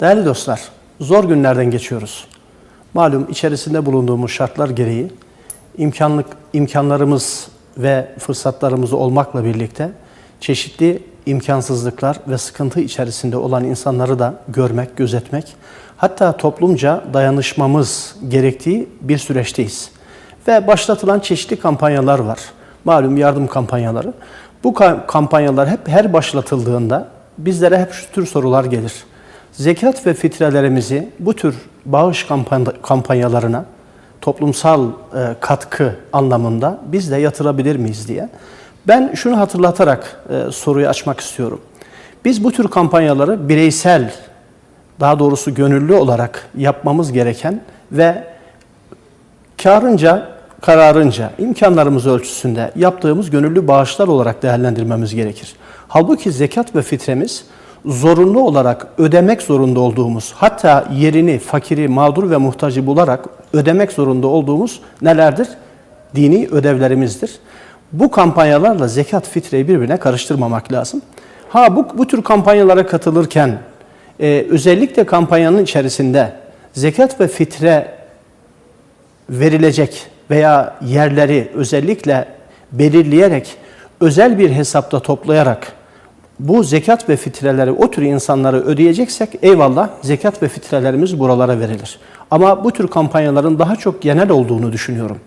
Değerli dostlar, zor günlerden geçiyoruz. Malum içerisinde bulunduğumuz şartlar gereği imkanlık imkanlarımız ve fırsatlarımız olmakla birlikte çeşitli imkansızlıklar ve sıkıntı içerisinde olan insanları da görmek, gözetmek, hatta toplumca dayanışmamız gerektiği bir süreçteyiz. Ve başlatılan çeşitli kampanyalar var. Malum yardım kampanyaları. Bu ka- kampanyalar hep her başlatıldığında bizlere hep şu tür sorular gelir. Zekat ve fitrelerimizi bu tür bağış kampan- kampanyalarına toplumsal e, katkı anlamında biz de yatırabilir miyiz diye. Ben şunu hatırlatarak e, soruyu açmak istiyorum. Biz bu tür kampanyaları bireysel, daha doğrusu gönüllü olarak yapmamız gereken ve karınca, kararınca, imkanlarımız ölçüsünde yaptığımız gönüllü bağışlar olarak değerlendirmemiz gerekir. Halbuki zekat ve fitremiz zorunlu olarak ödemek zorunda olduğumuz, hatta yerini, fakiri, mağdur ve muhtacı bularak ödemek zorunda olduğumuz nelerdir? Dini ödevlerimizdir. Bu kampanyalarla zekat, fitreyi birbirine karıştırmamak lazım. Ha bu, bu tür kampanyalara katılırken e, özellikle kampanyanın içerisinde zekat ve fitre verilecek veya yerleri özellikle belirleyerek özel bir hesapta toplayarak bu zekat ve fitreleri o tür insanları ödeyeceksek eyvallah zekat ve fitrelerimiz buralara verilir. Ama bu tür kampanyaların daha çok genel olduğunu düşünüyorum.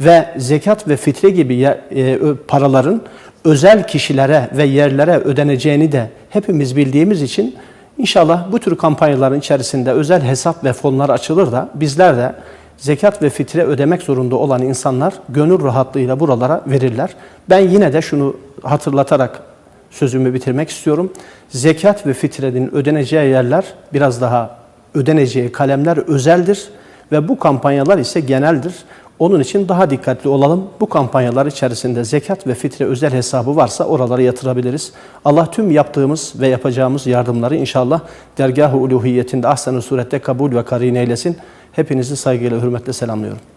Ve zekat ve fitre gibi e, paraların özel kişilere ve yerlere ödeneceğini de hepimiz bildiğimiz için inşallah bu tür kampanyaların içerisinde özel hesap ve fonlar açılır da bizler de zekat ve fitre ödemek zorunda olan insanlar gönül rahatlığıyla buralara verirler. Ben yine de şunu hatırlatarak sözümü bitirmek istiyorum. Zekat ve fitrenin ödeneceği yerler biraz daha ödeneceği kalemler özeldir ve bu kampanyalar ise geneldir. Onun için daha dikkatli olalım. Bu kampanyalar içerisinde zekat ve fitre özel hesabı varsa oralara yatırabiliriz. Allah tüm yaptığımız ve yapacağımız yardımları inşallah dergah-ı uluhiyetinde ahsen surette kabul ve karin eylesin. Hepinizi saygıyla, hürmetle selamlıyorum.